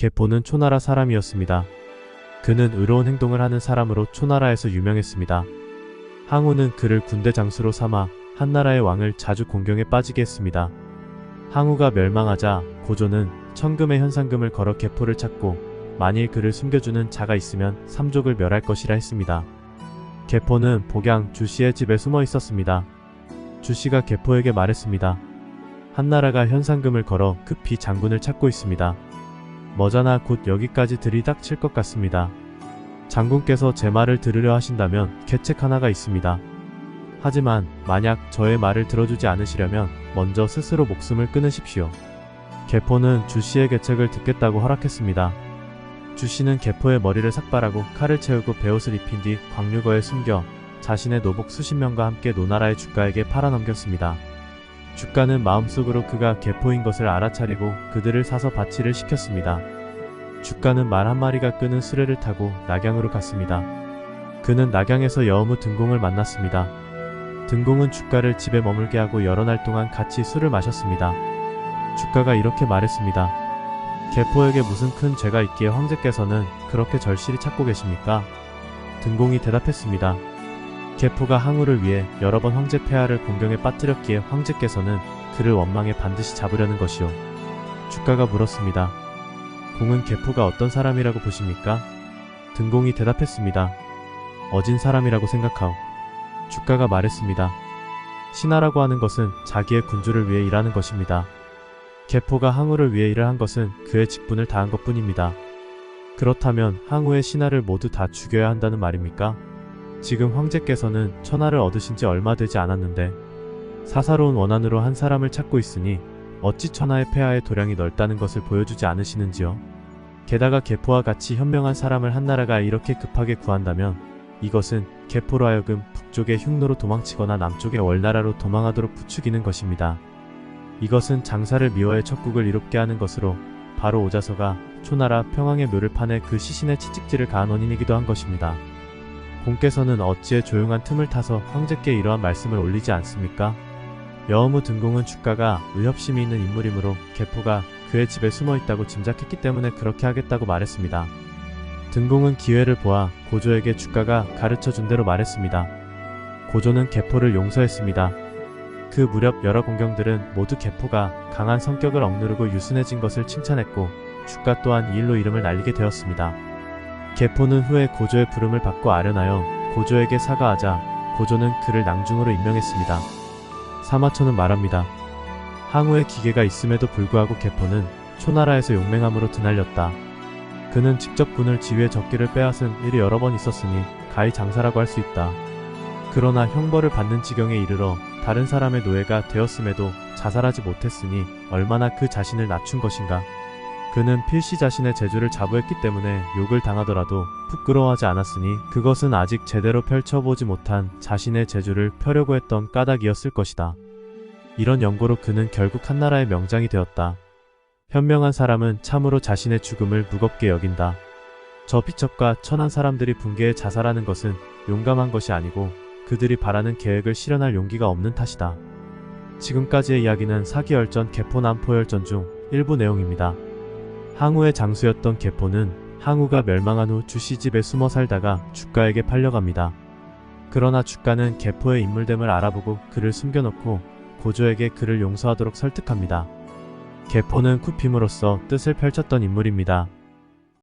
개포는 초나라 사람이었습니다. 그는 의로운 행동을 하는 사람으로 초나라에서 유명했습니다. 항우는 그를 군대 장수로 삼아 한나라의 왕을 자주 공경에 빠지게 했습니다. 항우가 멸망하자 고조는 천금의 현상금을 걸어 개포를 찾고 만일 그를 숨겨주는 자가 있으면 삼족을 멸할 것이라 했습니다. 개포는 복양 주씨의 집에 숨어 있었습니다. 주씨가 개포에게 말했습니다. 한나라가 현상금을 걸어 급히 장군을 찾고 있습니다. 머자나 곧 여기까지 들이닥칠 것 같습니다. 장군께서 제 말을 들으려 하신다면 계책 하나가 있습니다. 하지만 만약 저의 말을 들어주지 않으시려면 먼저 스스로 목숨을 끊으십시오. 개포는 주씨의 계책을 듣겠다고 허락했습니다. 주씨는 개포의 머리를 삭발하고 칼을 채우고 베옷을 입힌 뒤 광류거에 숨겨 자신의 노복 수십 명과 함께 노나라의 주가에게 팔아넘겼습니다. 주가는 마음속으로 그가 개포인 것을 알아차리고 그들을 사서 바치를 시켰습니다. 주가는 말 한마리가 끄는 수레를 타고 낙양으로 갔습니다. 그는 낙양에서 여우무 등공을 만났습니다. 등공은 주가를 집에 머물게 하고 여러 날 동안 같이 술을 마셨습니다. 주가가 이렇게 말했습니다. 개포에게 무슨 큰 죄가 있기에 황제께서는 그렇게 절실히 찾고 계십니까? 등공이 대답했습니다. 개포가 항우를 위해 여러 번 황제 폐하를 공경에 빠뜨렸기에 황제께서는 그를 원망에 반드시 잡으려는 것이요. 주가가 물었습니다. 공은 개포가 어떤 사람이라고 보십니까? 등공이 대답했습니다. 어진 사람이라고 생각하오. 주가가 말했습니다. 신하라고 하는 것은 자기의 군주를 위해 일하는 것입니다. 개포가 항우를 위해 일을 한 것은 그의 직분을 다한 것 뿐입니다. 그렇다면 항우의 신하를 모두 다 죽여야 한다는 말입니까? 지금 황제께서는 천하를 얻으신 지 얼마 되지 않았는데 사사로운 원한으로 한 사람을 찾고 있으니 어찌 천하의 폐하의 도량이 넓다는 것을 보여주지 않으시는지요? 게다가 개포와 같이 현명한 사람을 한 나라가 이렇게 급하게 구한다면 이것은 개포로 하여금 북쪽의 흉노로 도망치거나 남쪽의 월나라로 도망하도록 부추기는 것입니다. 이것은 장사를 미워해 척국을 이롭게 하는 것으로 바로 오자서가 초나라 평왕의 묘를 파내 그 시신의 채찍질을 가한 원인이기도 한 것입니다. 공께서는 어찌에 조용한 틈을 타서 황제께 이러한 말씀을 올리지 않습니까? 여어무 등공은 주가가 의협심이 있는 인물이므로 개포가 그의 집에 숨어 있다고 짐작했기 때문에 그렇게 하겠다고 말했습니다. 등공은 기회를 보아 고조에게 주가가 가르쳐 준 대로 말했습니다. 고조는 개포를 용서했습니다. 그 무렵 여러 공경들은 모두 개포가 강한 성격을 억누르고 유순해진 것을 칭찬했고 주가 또한 이 일로 이름을 날리게 되었습니다. 개포는 후에 고조의 부름을 받고 아련하여 고조에게 사과하자 고조는 그를 낭중으로 임명했습니다. 사마초는 말합니다. 항우의 기계가 있음에도 불구하고 개포는 초나라에서 용맹함으로 드날렸다. 그는 직접 군을 지휘에 적기를 빼앗은 일이 여러 번 있었으니 가히 장사라고 할 수 있다. 그러나 형벌을 받는 지경에 이르러 다른 사람의 노예가 되었음에도 자살하지 못했으니 얼마나 그 자신을 낮춘 것인가. 그는 필시 자신의 재주를 자부했기 때문에 욕을 당하더라도 부끄러워하지 않았으니 그것은 아직 제대로 펼쳐보지 못한 자신의 재주를 펴려고 했던 까닭이었을 것이다. 이런 연고로 그는 결국 한나라의 명장이 되었다. 현명한 사람은 참으로 자신의 죽음을 무겁게 여긴다. 저 비첩과 천한 사람들이 붕괴에 자살하는 것은 용감한 것이 아니고 그들이 바라는 계획을 실현할 용기가 없는 탓이다. 지금까지의 이야기는 사기열전 개포 남포열전 중 일부 내용입니다. 항우의 장수였던 개포는 항우가 멸망한 후 주시집에 숨어 살다가 주가에게 팔려갑니다. 그러나 주가는 개포의 인물됨을 알아보고 그를 숨겨놓고 고조에게 그를 용서하도록 설득합니다. 개포는 쿠핌으로써 뜻을 펼쳤던 인물입니다.